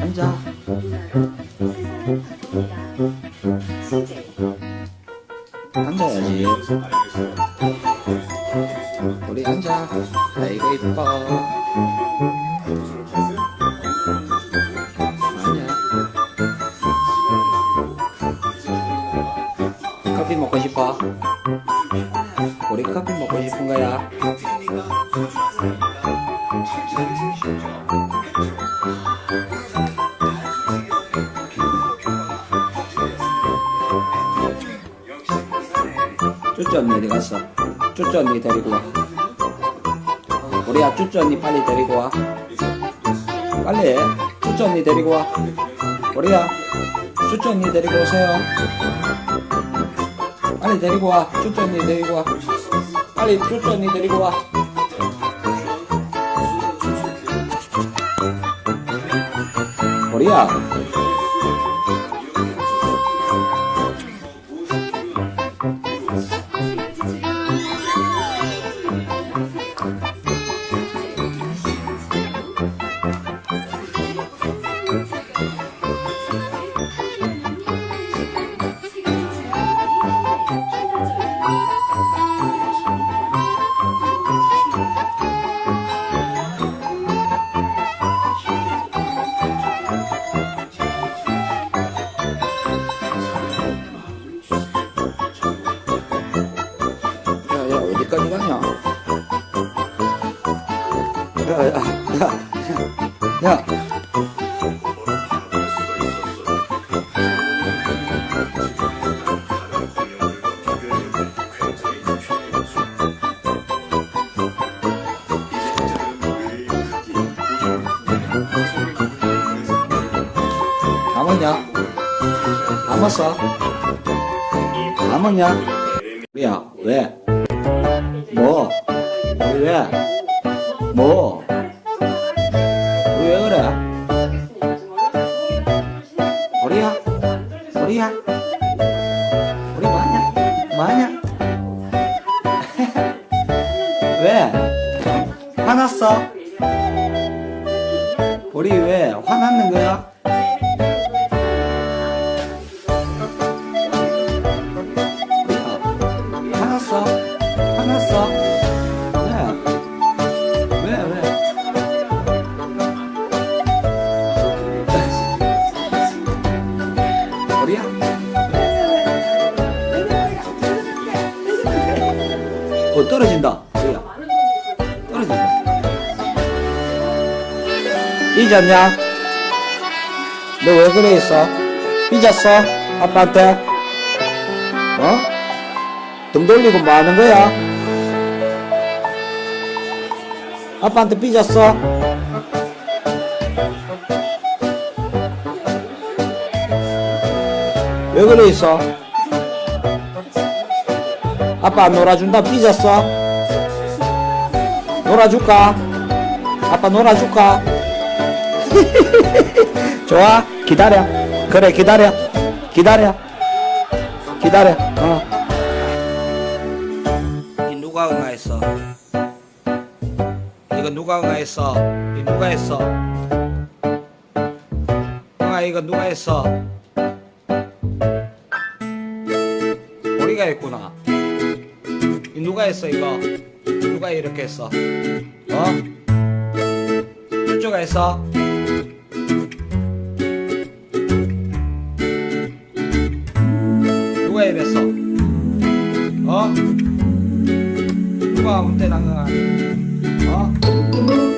앉아. 앉아 앉아야지. 우리 앉아. 아이고 이뻐. 아니야. 커피 먹고 싶어? 우리 커피 먹고 싶은 거야 쭈쭈 언니 어디 갔어? 쭈쭈 언니 데리고 와. 우리야 쭈쭈 언니 빨리 데리고 와. 빨리 쭈쭈 언니 데리고 와. 우리야 쭈쭈 언니 데리고 오세요. 빨리 데리고 와. 쭈쭈 언니 데리고 와. 빨리 쭈쭈 언니 데리고 와. 우리야 어디까지 야, 야. 다 먹냐? 다 먹었어? 다 먹냐? 야, 왜? 뭐? 왜? 뭐? 왜 그래? 우리야? 우리야? 우리 뭐하냐? 뭐하냐? 왜? 화났어? 우리 왜 화났는 거야? 화났어? 화났어? 어, 떨어진다. 우리야. 떨어진다. 삐졌냐? 너 왜 그래 있어? 삐졌어? 아빠한테? 어? 등 돌리고 뭐 하는 거야? 아빠한테 삐졌어? 왜 그래 있어? 아빠 안 놀아준다 삐졌어? 놀아줄까? 아빠 놀아줄까? 좋아 기다려 그래 기다려 기다려 기다려 어. 이 누가 응아했어? 이거 누가 응아했어? 이 누가 했어? 응아 이거 누가 했어? 우리가 했구나. 이 누가 했어 이거? 누가 이렇게 했어? 어? 쭈쭈가 했어? 누가 이랬어? 어? 누가 운대 당근아? 어?